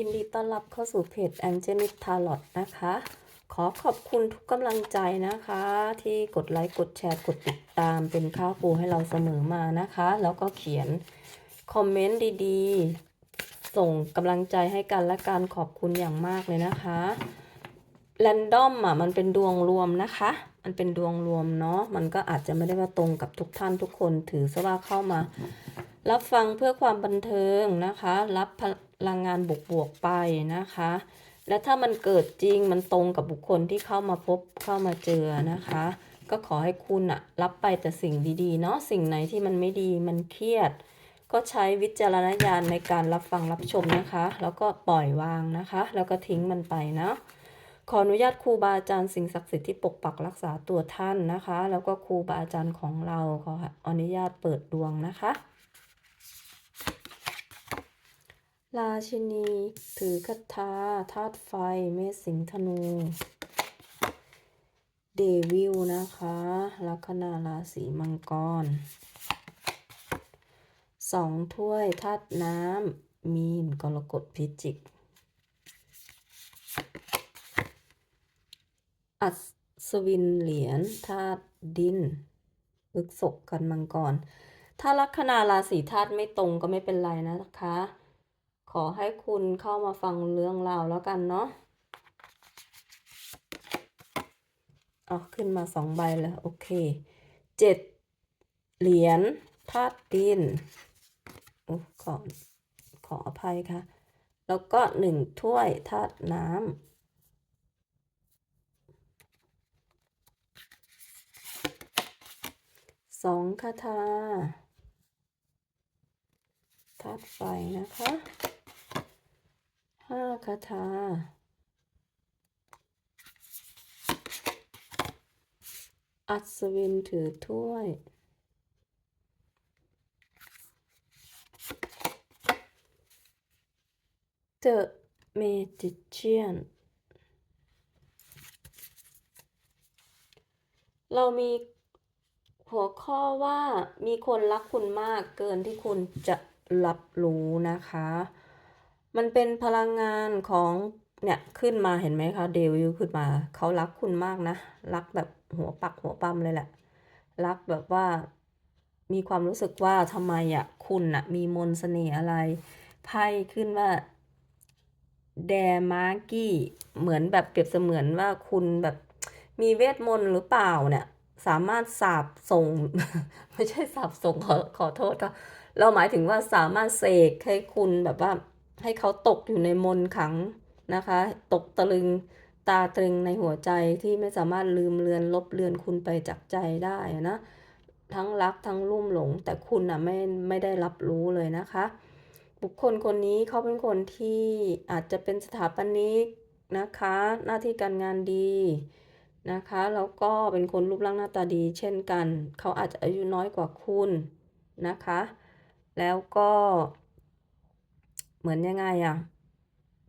ยินดีต้อนรับเข้าสู่เพจ a n g e l i c Tarot นะคะ ขอขอบคุณทุกกำลังใจนะคะ ที่กดไลค์ กดแชร์ กดติดตามเป็นข้าวปูให้เราเสมอมานะคะ แล้วก็เขียนคอมเมนต์ดีๆ ส่งกำลังใจให้กันและการขอบคุณอย่างมากเลยนะคะแรนดอมอะมันเป็นดวงรวมนะคะ มันเป็นดวงรวมเนาะ มันก็อาจจะไม่ได้ว่าตรงกับทุกท่านทุกคนถือซะว่าเข้ามา รับฟังเพื่อความบันเทิงนะคะ รับ พลังงานบวกๆไปนะคะ และถ้ามันเกิดจริงมันตรงกับบุคคลที่เข้ามาพบเข้ามาเจอนะคะ ก็ขอให้คุณอะรับไปแต่สิ่งดีๆเนาะสิ่งไหนที่มันไม่ดีมันเครียด ก็ใช้วิจารณญาณในการรับฟังรับชมนะคะ แล้วก็ปล่อยวางนะคะ แล้วก็ทิ้งมันไปนะขออนุญาตครูบาอาจารย์สิ่งศักดิ์สิทธิ์ที่ปกปักรักษาตัวท่านนะคะ แล้วก็ครูบาอาจารย์ของเราขออนุญาตเปิดดวงนะคะ ราชินี ถือคาถาธาตุไฟ เมษสิงธนู เดวิลนะคะ ลัคนาราศีมังกรสองถ้วยธาตุน้ำมีนกรกฎพิจิก อัศวินเหรียญธาตุดินพฤกษกกันมังกร ถ้าลัคนาราศีธาตุไม่ตรงก็ไม่เป็นไรนะคะ ขอให้คุณเข้ามาฟังเรื่องราวแล้วกันเนาะเอาขึ้นมาสองใบแล้วโอเคเจ็ดเหรียญธาตุดินอขอขออภัยค่ะ แล้วก็หนึ่งถ้วยธาตุน้ำสองคาถาธาตุไฟนะคะ ห้าคาถาอัศวินถือถ้วย The Magician เรามีหัวข้อว่ามีคนรักคุณมากเกินที่คุณจะรับรู้นะคะ มันเป็นพลังงานของเนี่ยขึ้นมาเห็นไหมคะเดวิลขึ้นมา เขารักคุณมากนะ รักแบบหัวปักหัวปั๊มเลยแหละ รักแบบว่ามีความรู้สึกว่าทำไมอะคุณอะมีมนต์เสน่ห์อะไรไพ่ขึ้นว่าแดมาร์กี้เหมือนแบบเปรียบเสมือนว่าคุณแบบมีเวทมนต์หรือเปล่าเนี่ย สามารถสาบส่ง ไม่ใช่สาบส่งขอขอโทษค่ะเราหมายถึงว่าสามารถเสกให้คุณแบบว่า ให้เขาตกอยู่ในมนขังนะคะ ตกตะลึงตาตรึงในหัวใจที่ไม่สามารถลืมเลือนลบเลือนคุณไปจากใจได้นะ ทั้งรักทั้งลุ่มหลง แต่คุณอะไม่ไม่ได้รับรู้เลยนะคะ บุคคลคนนี้เขาเป็นคนที่อาจจะเป็นสถาปนิกนะคะ หน้าที่การงานดีนะคะ แล้วก็เป็นคนรูปร่างหน้าตาดี เช่นกัน เขาอาจจะอายุน้อยกว่าคุณนะคะ แล้วก็ เหมือนยังไงอะ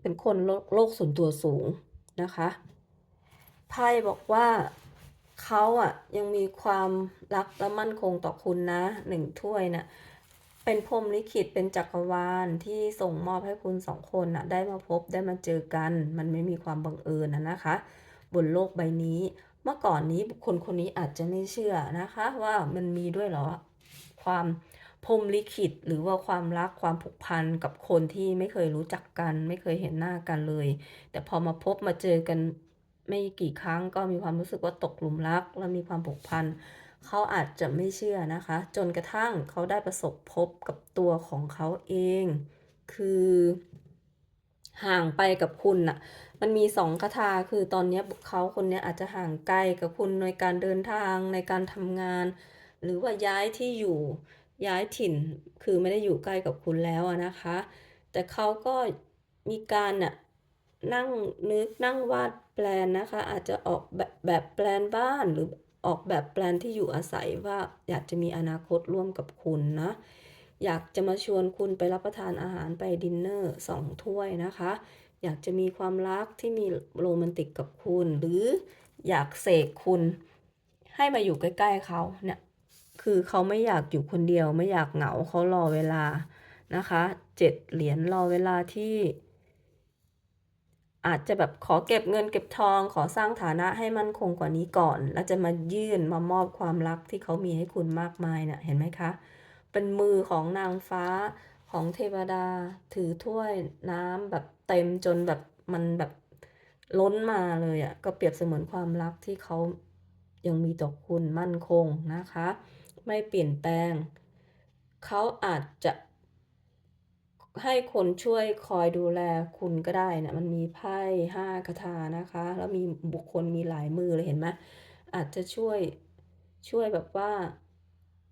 เป็นคนโลกโลกส่วนตัวสูงนะคะไพ่บอกว่าเขาอะยังมีความรักและมั่นคงต่อคุณนะหนึ่งถ้วยนะ่ะเป็นพรมลิขิตเป็นจักรวาลที่ส่งมอบให้คุณสองคนน่ะได้มาพบได้มาเจอกัน มันไม่มีความบังเอิญนะนะคะ บนโลกใบนี้ เมื่อก่อนนี้บุคคลคนนี้อาจจะไม่เชื่อนะคะ ว่ามันมีด้วยหรอ ความ พรมลิขิตหรือว่าความรักความผูกพันกับคนที่ไม่เคยรู้จักกัน ไม่เคยเห็นหน้ากันเลย แต่พอมาพบมาเจอกันไม่กี่ครั้งก็มีความรู้สึกว่าตกหลุมรัก และมีความผูกพันเขาอาจจะไม่เชื่อนะคะ จนกระทั่งเขาได้ประสบพบกับตัวของเขาเอง คือห่างไปกับคุณน่ะ มันมีสองคาถาคือตอนนี้เขาคนนี้อาจจะห่างไกลกับคุณในการเดินทางในการทำงาน หรือว่าย้ายที่อยู่ ย้ายถิ่นคือไม่ได้อยู่ใกล้กับคุณแล้วนะคะ แต่เขาก็มีการน่ะนั่งนึกนั่งวาดแปลนนะคะ อาจจะออกแบบแบบแปลนบ้านหรือออกแบบแปลนที่อยู่อาศัยว่าอยากจะมีอนาคตร่วมกับคุณนะอยากจะมาชวนคุณไปรับประทานอาหารไปดินเนอร์สองถ้วยนะคะ อยากจะมีความรักที่มีโรแมนติกกับคุณ หรืออยากเสกคุณให้มาอยู่ใกล้ ๆเขาเนี่ย คือเขาไม่อยากอยู่คนเดียวไม่อยากเหงาเขารอเวลานะคะเจ็ดเหรียญรอเวลาที่ อาจจะแบบขอเก็บเงินเก็บทองขอสร้างฐานะให้มั่นคงกว่านี้ก่อน แล้วจะมายื่นมามอบความรักที่เขามีให้คุณมากมายน่ะเห็นไหมคะ เป็นมือของนางฟ้าของเทวดาถือถ้วยน้ำแบบเต็มจนแบบมันแบบล้นมาเลยอะ่ะก็เปรียบเสมือนความรักที่เขายังมีต่อคุณมั่นคงนะคะ ไม่เปลี่ยนแปลง เขาอาจจะให้คนช่วยคอยดูแลคุณก็ได้นะมันมีไพ่ห้าคาถานะคะ แล้วมีบุคคลมีหลายมือเลยเห็นไหมอาจจะช่วยช่วยแบบว่า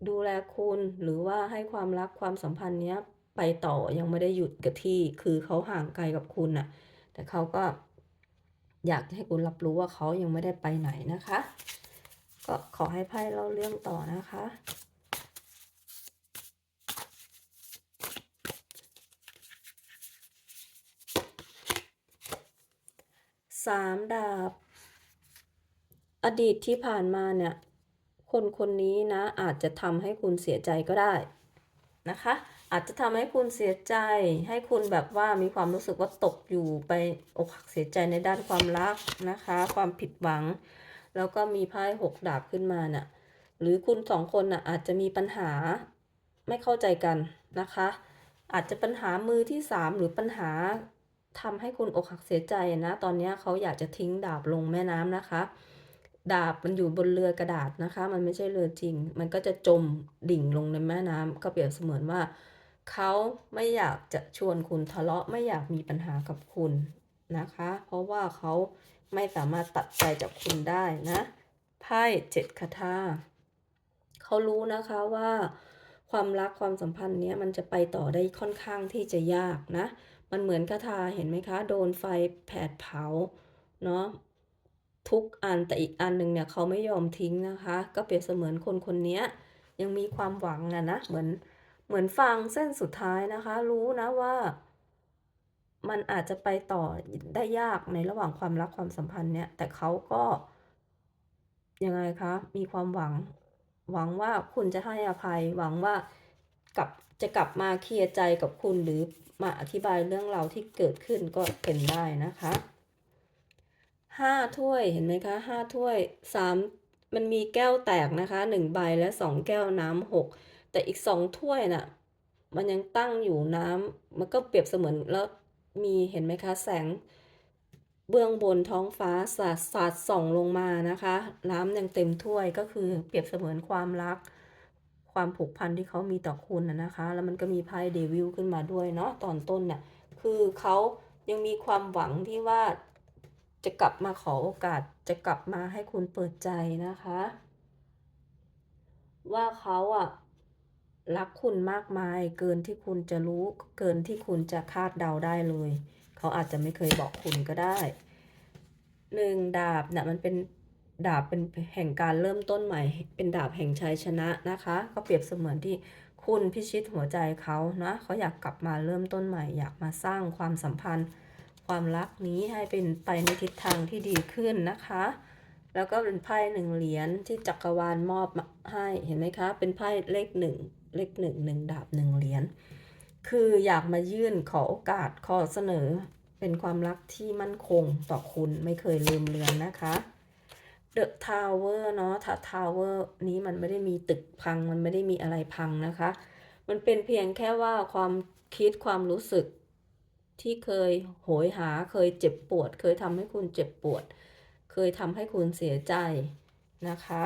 ดูแลคุณหรือว่าให้ความรักความสัมพันธ์เนี้ยไปต่อยังไม่ได้หยุดกับที่คือเขาห่างไกลกับคุณน่ะ แต่เขาก็อยากให้คุณรับรู้ว่าเขายังไม่ได้ไปไหนนะคะ ก็ขอให้ไพ่เล่าเรื่องต่อนะคะ สามดาบ อดีตที่ผ่านมาเนี่ย คนคนนี้นะ อาจจะทำให้คุณเสียใจก็ได้นะคะ อาจจะทำให้คุณเสียใจ ให้คุณแบบว่ามีความรู้สึกว่าตกอยู่ไปอกหักเสียใจในด้านความรักนะคะ ความผิดหวัง แล้วก็มีไพ่หกดาบขึ้นมาน่ะ หรือคุณสองคนน่ะอาจจะมีปัญหาไม่เข้าใจกันนะคะ อาจจะปัญหามือที่สามหรือปัญหาทำให้คุณอกหักเสียใจนะ ตอนนี้เขาอยากจะทิ้งดาบลงแม่น้ำนะคะ ดาบมันอยู่บนเรือกระดาษนะคะ มันไม่ใช่เรือจริง มันก็จะจมดิ่งลงในแม่น้ำก็เปรียบเสมือนว่าเขาไม่อยากจะชวนคุณทะเลาะไม่อยากมีปัญหากับคุณนะคะ เพราะว่าเขา ไม่สามารถตัดใจจากคุณได้นะไพ่เจ็ดคาถาเขารู้นะคะว่าความรักความสัมพันธ์เนี้ยมันจะไปต่อได้ค่อนข้างที่จะยากนะ มันเหมือนคาถาเห็นไหมคะ โดนไฟแผดเผาเนาะทุกอันแต่อีกอันหนึ่งเนี่ยเขาไม่ยอมทิ้งนะคะ ก็เปรียบเสมือนคนคนนี้ยังมีความหวังนะนะเหมือนเหมือนฟังเส้นสุดท้ายนะคะ รู้นะว่า มันอาจจะไปต่อได้ยากในระหว่างความรักความสัมพันธ์เนี่ย แต่เขาก็ยังไงคะ มีความหวัง หวังว่าคุณจะให้อภัย หวังว่ากลับจะกลับมาเคลียร์ใจกับคุณหรือมาอธิบายเรื่องราวที่เกิดขึ้นก็เป็นได้นะคะห้าถ้วยเห็นไหมคะห้าถ้วยสามมันมีแก้วแตกนะคะหนึ่งใบและสองแก้วน้ำหกแต่อีกสองถ้วยน่ะมันยังตั้งอยู่น้ำมันก็เปรียบเสมือนแล้ว มีเห็นไหมคะแสงเบื้องบนท้องฟ้าสาดสาดส่องลงมานะคะ น้ำยังเต็มถ้วยก็คือเปรียบเสมือนความรัก ความผูกพันที่เขามีต่อคุณนะนะคะ แล้วมันก็มีไพ่เดวิลขึ้นมาด้วยเนาะตอนต้นเนี่ยคือเขายังมีความหวังที่ว่าจะกลับมาขอโอกาสจะกลับมาให้คุณเปิดใจนะคะ ว่าเขาอะ รักคุณมากมาย เกินที่คุณจะรู้ เกินที่คุณจะคาดเดาได้เลย เขาอาจจะไม่เคยบอกคุณก็ได้หนึ่งดาบเนี่ยมันเป็นดาบเป็นแห่งการเริ่มต้นใหม่ เป็นดาบแห่งชัยชนะนะคะ ก็เปรียบเสมือนที่คุณพิชิตหัวใจเขานะเขาอยากกลับมาเริ่มต้นใหม่ อยากมาสร้างความสัมพันธ์ ความรักนี้ให้เป็นไปในทิศทางที่ดีขึ้นนะคะ แล้วก็เป็นไพ่หนึ่งเหรียญที่จักรวาลมอบมาให้เห็นไหมคะ เป็นไพ่เลขหนึ่ง เลขหนึ่งหนึ่งดาบหนึ่งเหรียญคืออยากมายื่นขอโอกาสขอเสนอเป็นความรักที่มั่นคงต่อคุณไม่เคยลืมเลือนนะคะ The Tower เนาะถ้า Tower นี้มันไม่ได้มีตึกพัง มันไม่ได้มีอะไรพังนะคะ มันเป็นเพียงแค่ว่าความคิดความรู้สึกที่เคยโหยหาเคยเจ็บปวด เคยทำให้คุณเจ็บปวด เคยทำให้คุณเสียใจนะคะ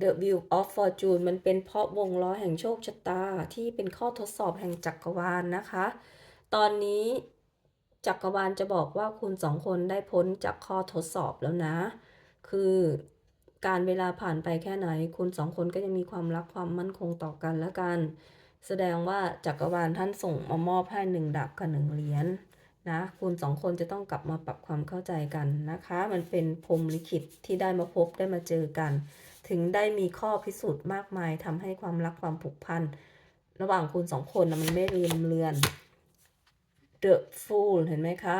The Wheel of Fortune มันเป็นเพราะวงล้อแห่งโชคชะตาที่เป็นข้อทดสอบแห่งจักรวาลนนะคะ ตอนนี้จักรวาลจะบอกว่าคุณสองคนได้พ้นจากข้อทดสอบแล้วนะ คือการเวลาผ่านไปแค่ไหน คุณสองคนก็ยังมีความรักความมั่นคงต่อกันและกัน แสดงว่าจักรวาลท่านส่งมามอบให้หนึ่งดาบกับหนึ่งเหรียญนะคุณสองคนจะต้องกลับมาปรับความเข้าใจกันนะคะ มันเป็นพรมลิขิตที่ได้มาพบได้มาเจอกัน ถึงได้มีข้อพิสูจน์มากมายทำให้ความรักความผูกพัน ระหว่างคุณสองคนนะมันไม่ลืมเลือน The Fool เห็นไหมคะ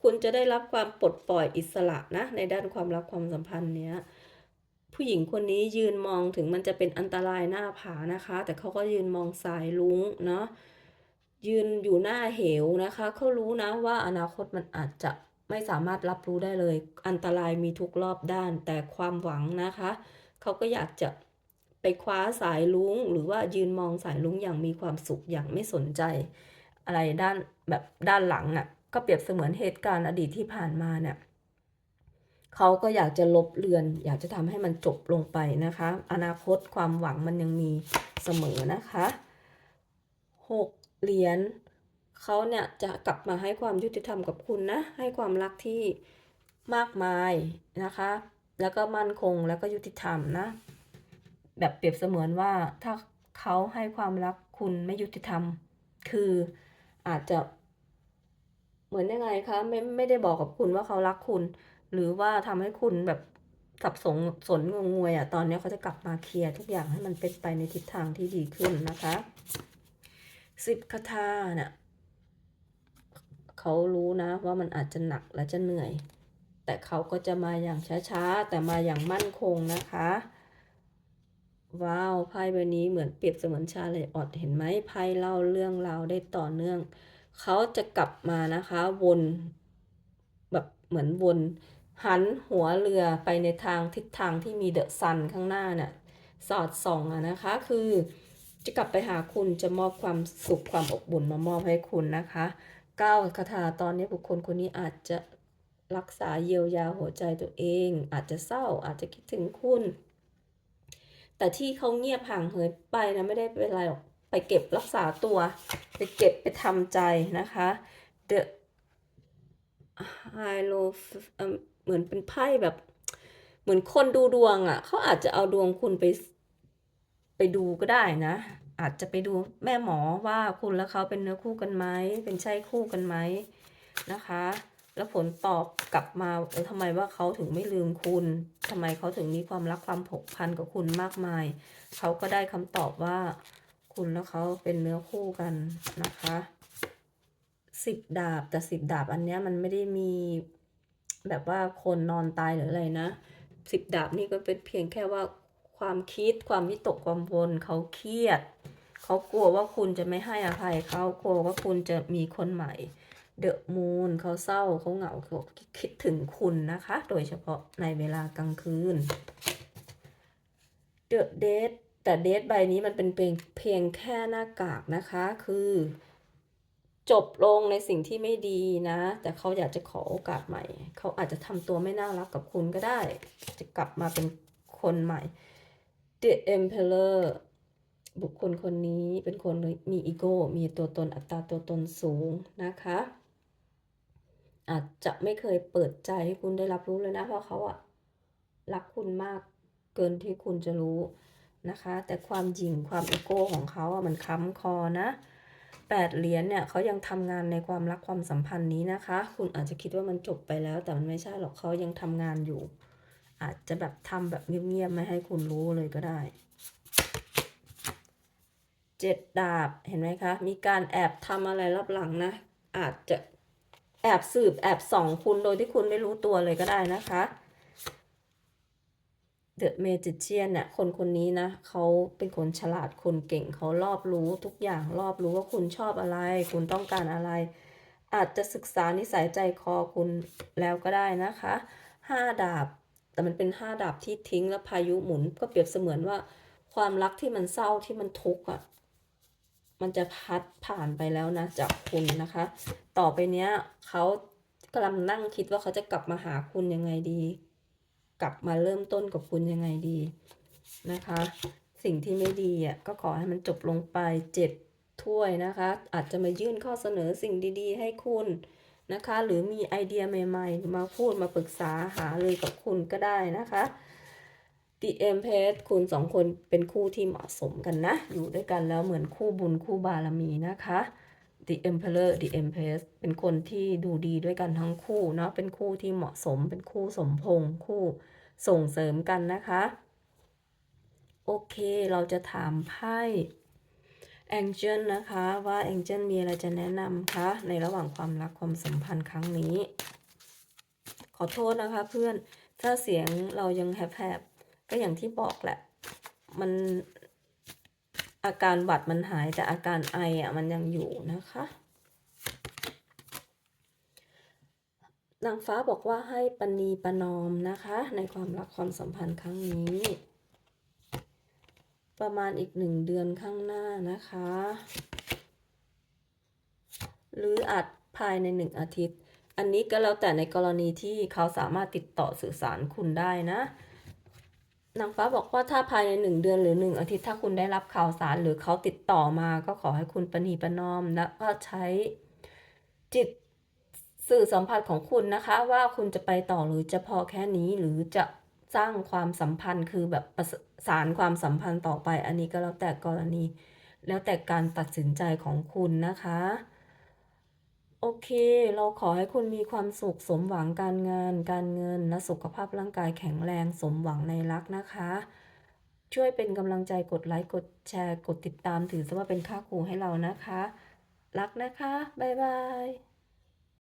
คุณจะได้รับความปลดปล่อยอิสระนะ ในด้านความรักความสัมพันธ์เนี้ยผู้หญิงคนนี้ยืนมองถึงมันจะเป็นอันตรายหน้าผานะคะ แต่เขาก็ยืนมองสายลุงเนาะยืนอยู่หน้าเหวนะคะเขารู้นะว่าอนาคตมันอาจจะไม่สามารถรับรู้ได้เลย อันตรายมีทุกรอบด้าน แต่ความหวังนะคะ เขาก็อยากจะไปคว้าสายลุงหรือว่ายืนมองสายลุงอย่างมีความสุขอย่างไม่สนใจ อะไรด้านแบบด้านหลังอะก็เปรียบเสมือนเหตุการณ์อดีตที่ผ่านมาเนี่ยเขาก็อยากจะลบเลือน อยากจะทำให้มันจบลงไปนะคะ อนาคตความหวังมันยังมีเสมอนะคะหกเหรียญเขาเนี่ยจะกลับมาให้ความยุติธรรมกับคุณนะ ให้ความรักที่มากมายนะคะ แล้วก็มั่นคงแล้วก็ยุติธรรมนะ แบบเปรียบเสมือนว่าถ้าเขาให้ความรักคุณไม่ยุติธรรม คืออาจจะเหมือนยังไงคะไม่ไม่ได้บอกกับคุณว่าเขารักคุณ หรือว่าทำให้คุณแบบสับสนสนงงงวยอะตอนนี้เขาจะกลับมาเคลียร์ทุกอย่างให้มันเป็นไปในทิศทางที่ดีขึ้นนะคะสิบคาถาเนี่ยเขารู้นะว่ามันอาจจะหนักและจะเหนื่อย แต่เขาก็จะมาอย่างช้าๆ แต่มาอย่างมั่นคงนะคะ ว้าวไพ่ใบนี้เหมือนเปรียบเสมือนชาเลยออดเห็นไหมไพ่เล่าเรื่องราวได้ต่อเนื่อง เขาจะกลับมานะคะวนแบบเหมือนวนหันหัวเรือไปในทางทิศทางที่มีเดอะซันข้างหน้าเนี่ยสอดส่องอะนะคะ คือจะกลับไปหาคุณจะมอบความสุขความอบอุ่นมามอบให้คุณนะคะเก้าคาถาตอนนี้บุคคลคนนี้อาจจะ รักษาเยียวยาหัวใจตัวเอง อาจจะเศร้าอาจจะคิดถึงคุณ แต่ที่เขาเงียบห่างเหินไปนะไม่ได้เป็นไรหรอกไปเก็บรักษาตัว ไปเก็บไปทำใจนะคะ The High l o เหมือนเป็นไพ่แบบ เหมือนคนดูดวงอะ่ะเขาอาจจะเอาดวงคุณไปไปดูก็ได้นะ อาจจะไปดูแม่หมอว่าคุณและเขาเป็นเนื้อคู่กันไหมเป็นใช่คู่กันไหมนะคะ แล้วผลตอบกลับมาเออทำไมว่าเขาถึงไม่ลืมคุณทำไมเขาถึงมีความรักความผูกพันกับคุณมากมาย เขาก็ได้คำตอบว่า คุณและเขาเป็นเนื้อคู่กันนะคะสิบดาบแต่สิบดาบอันเนี้ยมันไม่ได้มีแบบว่าคนนอนตายหรืออะไรนะสิบดาบนี่ก็เป็นเพียงแค่ว่าความคิดความวิตกกังวลเขาเครียด เขากลัวว่าคุณจะไม่ให้อภัยเขากลัวว่าคุณจะมีคนใหม่ เดอะมูนเขาเศร้าเขาเหงาเขาคิดถึงคุณนะคะ โดยเฉพาะในเวลากลางคืนเดอะเดทแต่เดทใบนี้มันเป็นเพียงเพียงแค่หน้ากากนะคะ คือ จบลงในสิ่งที่ไม่ดีนะ แต่เขาอยากจะขอโอกาสใหม่ เขาอาจจะทำตัวไม่น่ารักกับคุณก็ได้ จะกลับมาเป็นคนใหม่ The Emperor บุคคลคนนี้เป็นคนมีอีโก้ มีตัวตนอัตราตัวตนสูงนะคะ อาจจะไม่เคยเปิดใจให้คุณได้รับรู้เลยนะ เพราะเขาอะรักคุณมากเกินที่คุณจะรู้นะคะ แต่ความหยิ่งความอีโก้ของเขาอะมันค้ำคอนะแปดเหรียญเนี่ยเขายังทำงานในความรักความสัมพันธ์นี้นะคะ คุณอาจจะคิดว่ามันจบไปแล้ว แต่มันไม่ใช่หรอกเขายังทำงานอยู่ อาจจะแบบทำแบบเงียบๆไม่ให้คุณรู้เลยก็ได้เจ็ดดาบเห็นไหมคะ มีการแอบทำอะไรรับหลังนะ อาจจะ แอบสืบแอบส่องคุณโดยที่คุณไม่รู้ตัวเลยก็ได้นะคะ The Magician เนี่ยคนคนนี้นะเขาเป็นคนฉลาดคนเก่งเขารอบรู้ทุกอย่างรอบรู้ว่าคุณชอบอะไร คุณต้องการอะไร อาจจะศึกษานิสัยใจคอคุณแล้วก็ได้นะคะห้าดาบ แต่มันเป็นห้าดาบที่ทิ้งแล้วพายุหมุนก็เปรียบเสมือนว่า ความรักที่มันเศร้าที่มันทุกข์อะ มันจะพัดผ่านไปแล้วนะจากคุณนะคะ ต่อไปเนี้ยเขากำลังนั่งคิดว่าเขาจะกลับมาหาคุณยังไงดี กลับมาเริ่มต้นกับคุณยังไงดีนะคะ สิ่งที่ไม่ดีอะก็ขอให้มันจบลงไปเจ็ดถ้วยนะคะ อาจจะมายื่นข้อเสนอสิ่งดีๆ ให้คุณนะคะ หรือมีไอเดียใหม่ ๆ มาพูดมาปรึกษาหาเลยกับคุณก็ได้นะคะ The Empress คุณสองคนเป็นคู่ที่เหมาะสมกันนะ อยู่ด้วยกันแล้วเหมือนคู่บุญคู่บารมีนะคะ The Emperor The Empress เป็นคนที่ดูดีด้วยกันทั้งคู่เนาะเป็นคู่ที่เหมาะสมเป็นคู่สมพงษ์คู่ส่งเสริมกันนะคะ โอเคเราจะถามไพ่ Angel นะคะว่า Angel มีอะไรจะแนะนำคะในระหว่างความรักความสัมพันธ์ครั้งนี้ ขอโทษนะคะเพื่อนถ้าเสียงเรายังแหบ ก็อย่างที่บอกแหละ มันอาการหวัดมันหายแต่อาการไออะมันยังอยู่นะคะนางฟ้าบอกว่าให้ปณีประนอมนะคะ ในความรักความสัมพันธ์ครั้งนี้ ประมาณอีกหนึ่งเดือนข้างหน้านะคะ หรืออาจภายในหนึ่งอาทิตย์ อันนี้ก็แล้วแต่ในกรณีที่เขาสามารถติดต่อสื่อสารคุณได้นะ นางฟ้าบอกว่าถ้าภายในหนึ่งเดือนหรือหนึ่งอาทิตย์ถ้าคุณได้รับข่าวสารหรือเขาติดต่อมาก็ขอให้คุณประนีประนอมและก็ใช้จิตสื่อสัมผัสของคุณนะคะ ว่าคุณจะไปต่อหรือจะพอแค่นี้หรือจะสร้างความสัมพันธ์คือแบบประสานความสัมพันธ์ต่อไป อันนี้ก็แล้วแต่กรณี แล้วแต่การตัดสินใจของคุณนะคะ โอเค เราขอให้คุณมีความสุขสมหวังการงาน การเงินและสุขภาพร่างกายแข็งแรงสมหวังในรักนะคะ ช่วยเป็นกำลังใจกดไลค์กดแชร์กดติดตามถือซะว่าเป็นค่าครูให้เรานะคะ รักนะคะ บ๊ายบาย